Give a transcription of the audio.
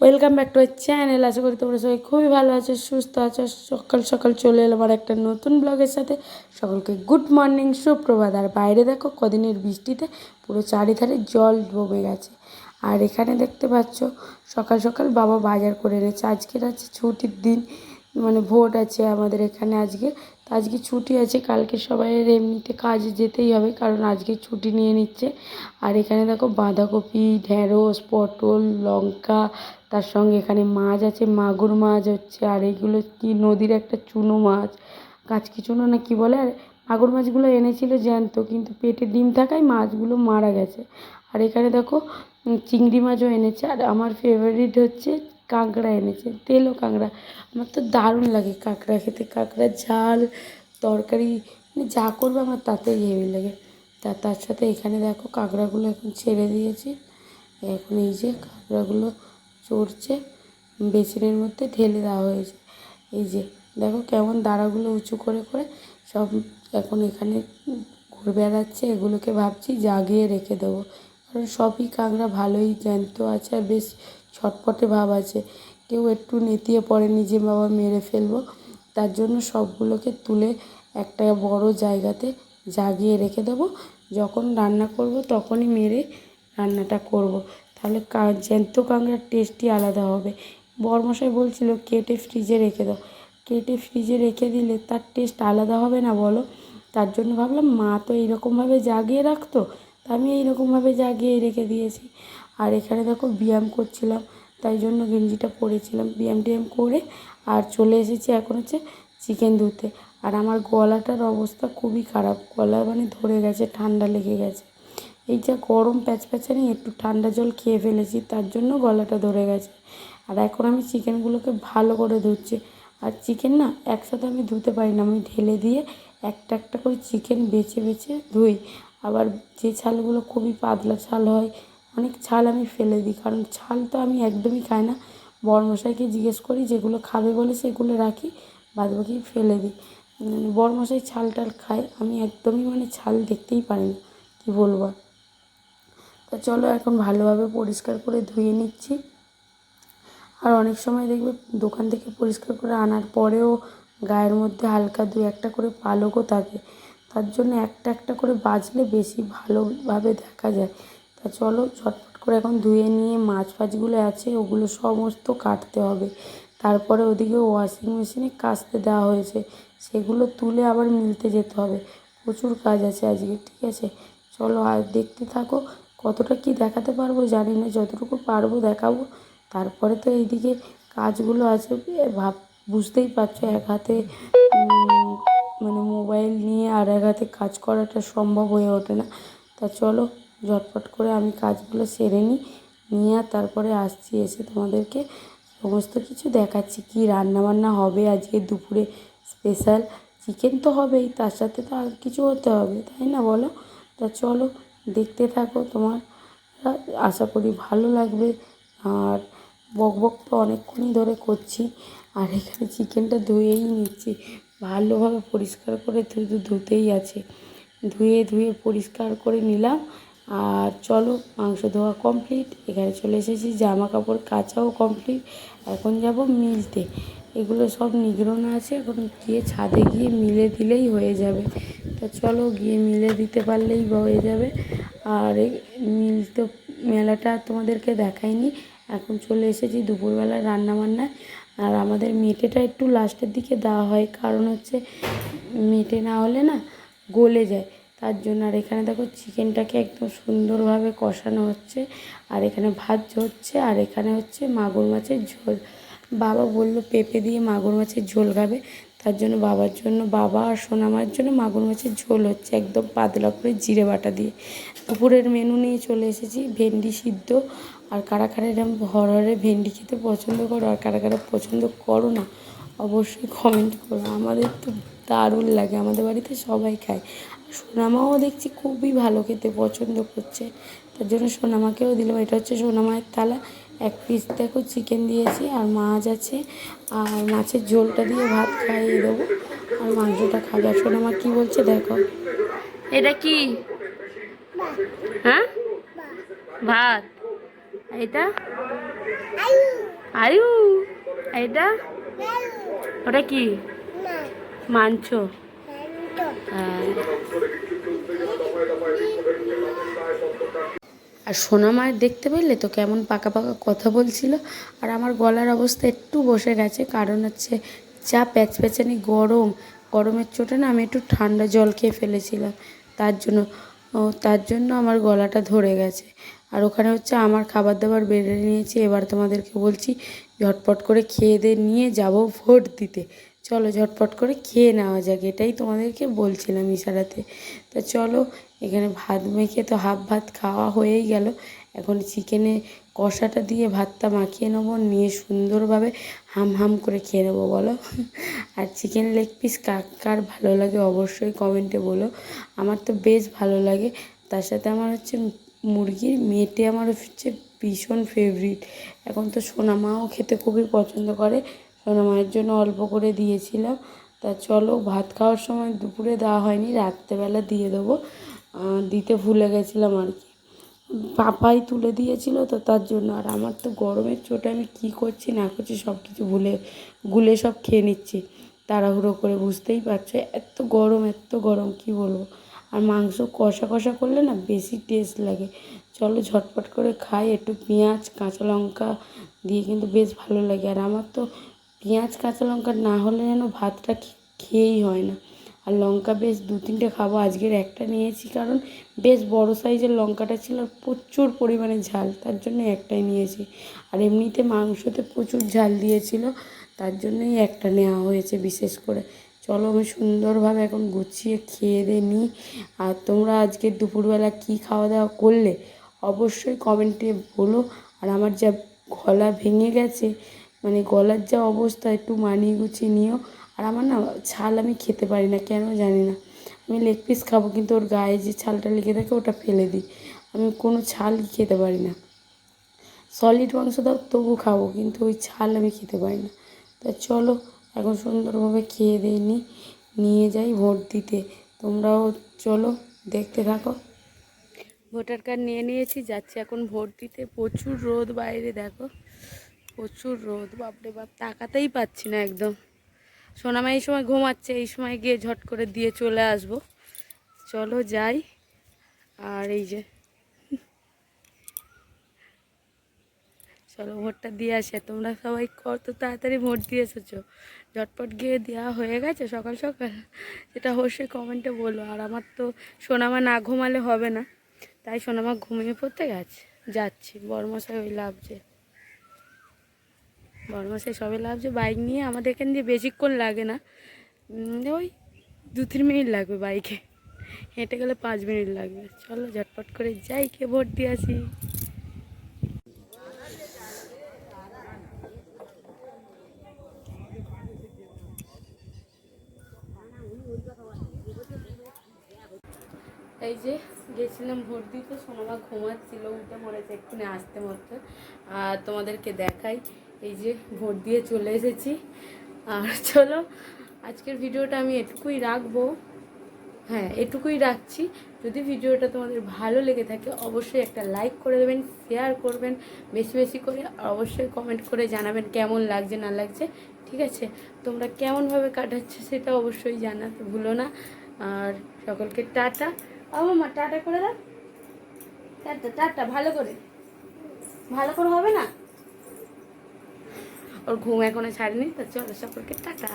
Welcome back to channel আশা করি তোমরা সবাই খুবই ভালো আছো, সুস্থ আছো। সকাল সকাল চলে এলাম আর একটা নতুন ব্লগের সাথে। সকলকে গুড মর্নিং সুপ্রভাত। আর বাইরে দেখো, কদিনের বৃষ্টিতে পুরো চারিধারে জল জমে গেছে। আর এখানে দেখতে পাচ্ছ, সকাল সকাল বাবা বাজার করে এনেছে। আজকের আছে ছুটির দিন। মানে ভোট আছে আমাদের এখানে আজকে। তো আজকে ছুটি আছে, কালকে সবাই এমনিতে কাজে যেতেই হবে, কারণ আজকে ছুটি নিয়ে নিচ্ছে। আর এখানে দেখো বাঁধাকপি ঢ্যাঁড়স পটল, লঙ্কা, তার সঙ্গে এখানে মাছ আছে, মাগুর মাছ হচ্ছে, আর এইগুলো কি নদীর একটা চুনো মাছ। কাচকি চুনো না কি বলে? আর মাগুর মাছগুলো এনেছিল জ্যান্ত, কিন্তু পেটে ডিম থাকায় মাছগুলো মারা গেছে। আর এখানে দেখো চিংড়ি মাছও এনেছে। আর আমার ফেভারিট হচ্ছে কাঁকড়া এনেছে তেলো কাঁকড়া। আমার তো দারুণ লাগে কাঁকড়া খেতে। কাঁকড়ার ঝাল, তরকারি মানে যা করবে আমার তাতেই হেভি লাগে। তা তার সাথে এখানে দেখো কাঁকড়াগুলো এখন ছেড়ে দিয়েছি। এখন এই যে কাঁকড়াগুলো চড়ছে, বেসিনের মধ্যে ঢেলে দেওয়া হয়েছে। এই যে দেখো কেমন দাঁড়াগুলো উঁচু করে করে সব এখন এখানে ঘুরে বেড়াচ্ছে। এগুলোকে ভাবছি জাগিয়ে রেখে দেবো। কারণ সবই কাঁকড়া ভালোই জ্যান্ত আছে আর বেশ ছটপটে ভাব আছে। কেউ একটু নেতিয়ে পড়েনি যে বাবা মেরে ফেলব। তার জন্য সবগুলোকে তুলে একটা বড় জায়গাতে জাগিয়ে রেখে দেবো। যখন রান্না করব তখনই মেরে রান্নাটা করব। তাহলে জ্যান্ত কাঁকড়ার টেস্টই আলাদা হবে। বরমশাই বলছিল, কেটে ফ্রিজে রেখে দাও। কেটে ফ্রিজে রেখে দিলে তার টেস্ট আলাদা হবে না বলো? তার জন্য ভাবলাম, মা তো এইরকমভাবে জাগিয়ে রাখতো। তা আমি এইরকমভাবে জাগিয়ে রেখে দিয়েছি। আর এখানে দেখো ব্যায়াম করছিলাম, তাই জন্য গেঞ্জিটা পরেছিলাম। ব্যায়াম টিয়াম করে আর চলে এসেছি এখন হচ্ছে চিকেন ধুতে। আর আমার গলাটার অবস্থা খুবই খারাপ, গলা মানে ধরে গেছে, ঠান্ডা লেগে গেছে। এই যা গরম প্যাচপ্যাচানি, একটু ঠান্ডা জল খেয়ে ফেলেছি, তার জন্য গলাটা ধরে গেছে। আর এখন আমি চিকেনগুলোকে ভালো করে ধুচ্ছি। আর চিকেন না, একসাথে আমি ধুতে পারি না। আমি ঢেলে দিয়ে একটা একটা করে চিকেন বেছে বেছে ধুই। আবার যে ছালগুলো খুবই পাতলা ছাল হয় অনেক ছাল আমি ফেলে দিই। কারণ ছাল তো আমি একদমই খাই না। বরমশাইকে জিজ্ঞেস করি যেগুলো খাবে বলে সেগুলো রাখি বাদ বাকি ফেলে দিই। উম, বরমশাই ছাল টাল খায় আমি একদমই মানে ছাল দেখতেই পারি না কী বলব তা চলো এখন ভালোভাবে পরিষ্কার করে ধুয়ে নিচ্ছি। আর অনেক সময় দেখবে দোকান থেকে পরিষ্কার করে আনার পরেও গায়ের মধ্যে হালকা দু একটা করে পালকও থাকে। তার জন্য একটা একটা করে বাজলে বেশি ভালোভাবে দেখা যায়। তা চলো ঝটপট করে এখন ধুয়ে নিয়ে মাছ ফাছগুলো আছে, ওগুলো সমস্ত কাটতে হবে। তারপরে ওদিকে ওয়াশিং মেশিনে কাচতে দেওয়া হয়েছে, সেগুলো তুলে আবার মিলতে যেতে হবে। প্রচুর কাজ আছে আজকে, ঠিক আছে? চলো আর দেখতে থাকো, কতটা কি দেখাতে পারব জানি না, যতটুকু পারব দেখাবো। তারপরে তো এইদিকে কাজগুলো আছে ভাব, বুঝতেই পারছ, এক হাতে মানে মোবাইল নিয়ে আর এক হাতে কাজ করাটা সম্ভব হয়ে ওঠে না। তা চলো, ঝটপট করে আমি কাজগুলো সেরে নিই, নিয়ে আর তারপরে আসছি এসে তোমাদেরকে সমস্ত কিছু দেখাচ্ছি, কি রান্না বান্না হবে আজকে দুপুরে স্পেশাল চিকেন তো হবেই, তার সাথে তো আর কিছু হতে হবে, তাই না বলো? তা চলো, দেখতে থাকো তোমার। আশা করি ভালো লাগবে। আর বক বক তো অনেকক্ষণই ধরে করছি, আর এখানে চিকেনটা ধুয়েই নিচ্ছি। ভালোভাবে পরিষ্কার করে শুধু ধুতেই আছে। ধুয়ে ধুয়ে পরিষ্কার করে নিলাম। আর চলো, মাংস ধোয়া কমপ্লিট এখানে চলে এসেছি জামা কাপড় কাচাও কমপ্লিট এখন যাব মিলতে। এগুলো সব নিগ্রোনা আছে, এখন গিয়ে ছাদে গিয়ে মিলে দিলেই হয়ে যাবে। তা চলো, গিয়ে মিলে দিতে পারলেই হয়ে যাবে। আর এই মিলতে মেলাটা তোমাদেরকে দেখাইনি। এখন চলে এসেছি দুপুরবেলা রান্না বান্নায় আর আমাদের মেটেটা একটু লাস্টের দিকে দেওয়া হয়, কারণ হচ্ছে মেটে না হলে না গলে যায়। তার জন্য আর এখানে দেখো চিকেনটাকে একদম সুন্দরভাবে কষানো হচ্ছে, আর এখানে ভাত ঝরছে, আর এখানে হচ্ছে মাগুর মাছের ঝোল। বাবা বলল পেঁপে দিয়ে মাগুর মাছের ঝোল খাবে তার জন্য বাবার জন্য বাবা আর সোনামার জন্য মাগুর মাছের ঝোল হচ্ছে একদম পাতলা করে জিরে বাটা দিয়ে। দুপুরের মেনু নিয়ে চলে এসেছি, ভেন্ডি সিদ্ধ। আর কারা কারা এরকম হরহরে ভেন্ডি খেতে পছন্দ করো আর কারা কারা পছন্দ করো না, অবশ্যই কমেন্ট করো। আমাদের তো দারুণ লাগে, আমাদের বাড়িতে সবাই খায়। সোনামাও দেখছি খুবই ভালো খেতে পছন্দ করছে। তার জন্য সোনামাকেও দিলাম, এটা হচ্ছে সোনামায়ের থালা। এক পিস দেখো চিকেন দিয়েছি আর মাছ আছে। আর মাছের ঝোলটা দিয়ে ভাত খাইয়ে দেবো। আর মাংসটা খাবে। আর সোনামা কী বলছে দেখো। এটা কি? হ্যাঁ? ভাত। এটা? আয়ু। এটা? ওটা কি? মাংস। হ্যাঁ আর সোনা মায়ের দেখতে পেলে তো কেমন পাকা পাকা কথা বলছিল। আর আমার গলার অবস্থা একটু বসে গেছে, কারণ হচ্ছে যা প্যাচ প্যাচানি গরম, গরমের চোটে না আমি একটু ঠান্ডা জল খেয়ে ফেলেছিলাম। তার জন্য তার জন্য আমার গলাটা ধরে গেছে। আর ওখানে হচ্ছে আমার খাবার দাবার বেড়ে নিয়েছি, এবার তোমাদেরকে বলছি ঝটপট করে খেয়ে দিয়ে নিয়ে যাব ভোট দিতে। চলো ঝটপট করে খেয়ে নেওয়া যাক, এটাই তোমাদেরকে বলছিলাম ইশারাতে। তা চলো এখানে ভাত মেখে তো হাফ ভাত খাওয়া হয়েই গেল। এখন চিকেনে কষাটা দিয়ে ভাতটা মাখিয়ে নেব, নিয়ে সুন্দরভাবে হাম হাম করে খেয়ে নেব, বলো। আর চিকেন লেগ পিস কার কার ভালো লাগে অবশ্যই কমেন্টে বলো। আমার তো বেশ ভালো লাগে। তার সাথে আমার হচ্ছে মুরগির মেটে আমার হচ্ছে ভীষণ ফেভারিট এখন তো সোনা মাও খেতে খুবই পছন্দ করে। সোনা মায়ের জন্য অল্প করে দিয়েছিলাম। তা চলো ভাত খাওয়ার সময় দুপুরে দেওয়া হয়নি, রাত্রেবেলা দিয়ে দেবো। দিতে ভুলে গেছিলাম আর কি। পাপাই তুলে দিয়েছিল তো তার জন্য। আর আমার তো গরমের চোটে আমি কী করছি, না করছি সব কিছু ভুলে গুলে সব খেয়ে নিচ্ছি। তাড়াহুড়ো করে বুঝতেই পারছ, এত গরম এত গরম, কি বলব? আর মাংস কষা কষা করলে না বেশি টেস্ট লাগে। চলো ঝটপট করে খাই, একটু পেঁয়াজ, কাঁচা লঙ্কা দিয়ে কিন্তু বেশ ভালো লাগে। আর আমার তো পেঁয়াজ, কাঁচা লঙ্কা না হলে যেন ভাতটা খেয়েই হয় না। আর লঙ্কা বেশ দু তিনটে খাব, আজকের একটা নিয়েছি কারণ বেশ বড় সাইজের লঙ্কাটা ছিল আর প্রচুর পরিমাণে ঝাল, তার জন্য একটাই নিয়েছি। আর এমনিতে মাংসতে প্রচুর ঝাল দিয়েছিল, তার জন্যই একটা নেওয়া হয়েছে বিশেষ করে। চলো আমি সুন্দরভাবে এখন গুছিয়ে খেয়ে দিয়ে নিই। আর তোমরা আজকে দুপুরবেলা কী খাওয়া দাওয়া করলে অবশ্যই কমেন্টে বলো। আর আমার যা গলা ভেঙে গেছে মানে গলার যা অবস্থা একটু মানিয়ে গুছিয়ে নিও। আর আমার না ছাল আমি খেতে পারি না, কেন জানি না। আমি লেগ পিস খাব, কিন্তু ওর গায়ে যে ছালটা লেগে থাকে ওটা ফেলে দিই। আমি কোনো ছাল খেতে পারি না। সলিড মাংস দাও তবু খাব, কিন্তু ওই ছাল আমি খেতে পারি না। তা চলো, এখন সুন্দরভাবে খেয়ে দিয়ে নিয়ে যাই ভোট দিতে। তোমরাও চলো, দেখতে থাকো। ভোটার কার্ড নিয়ে নিয়েছি, যাচ্ছি এখন ভোট দিতে। প্রচুর রোদ বাইরে, দেখো। প্রচুর রোদ, বাপরে বাপ, তাকাতেই পাচ্ছি না একদম। সোনামা এই সময় ঘুমাচ্ছে, এই সময় গিয়ে ঝট করে দিয়ে চলে আসব। চলো যাই। আর এই যে, চলো ভোটটা দিয়ে আসে। তোমরা সবাই কত তাড়াতাড়ি ভোট দিয়ে এসেছ? ঝটপট গিয়ে দেওয়া হয়ে গেছে সকাল সকাল? সেটা অবশ্যই কমেন্টে বলো। আর আমার তো সোনামা না ঘুমালে হবে না। তাই সোনামা ঘুমিয়ে পড়তে গেছে, যাচ্ছি। বড়মশাই ওই লাভছে বড়মশাই সবে লাভছে বাইক নিয়ে আমাদের এখান দিয়ে বেশিক্ষণ লাগে না। ওই দু, তিন মিনিট লাগবে বাইকে হেঁটে গেলে পাঁচ মিনিট লাগবে। চলো ঝটপট করে যাই, কে ভোট দিয়ে আসি এই যে গেছিলাম ভোট দিতে সোনামা ঘুমাচ্ছিল, উঠে মরেছে এক্ষুনি আসতে মতো আর তোমাদেরকে দেখাই এই যে ভোট দিয়ে চলে এসেছি। আর চলো, আজকের ভিডিওটা আমি এটুকুই রাখব। হ্যাঁ এটুকুই রাখছি। যদি ভিডিওটা তোমাদের ভালো লেগে থাকে, অবশ্যই একটা লাইক করে দেবেন শেয়ার করবেন, বেশি বেশি করে অবশ্যই কমেন্ট করে জানাবেন কেমন লাগছে, না লাগছে। ঠিক আছে? তোমরা কেমনভাবে কাটাচ্ছে সেটা অবশ্যই জানাতে ভুলো না। আর সকলকে টাটা। ও মা, টাটা করে দাও। টাটা টাটা, ভালো করে। ভালো করে হবে না? ওর ঘুম এখনও ছাড়েনি তো চলো সকলকে টাটা।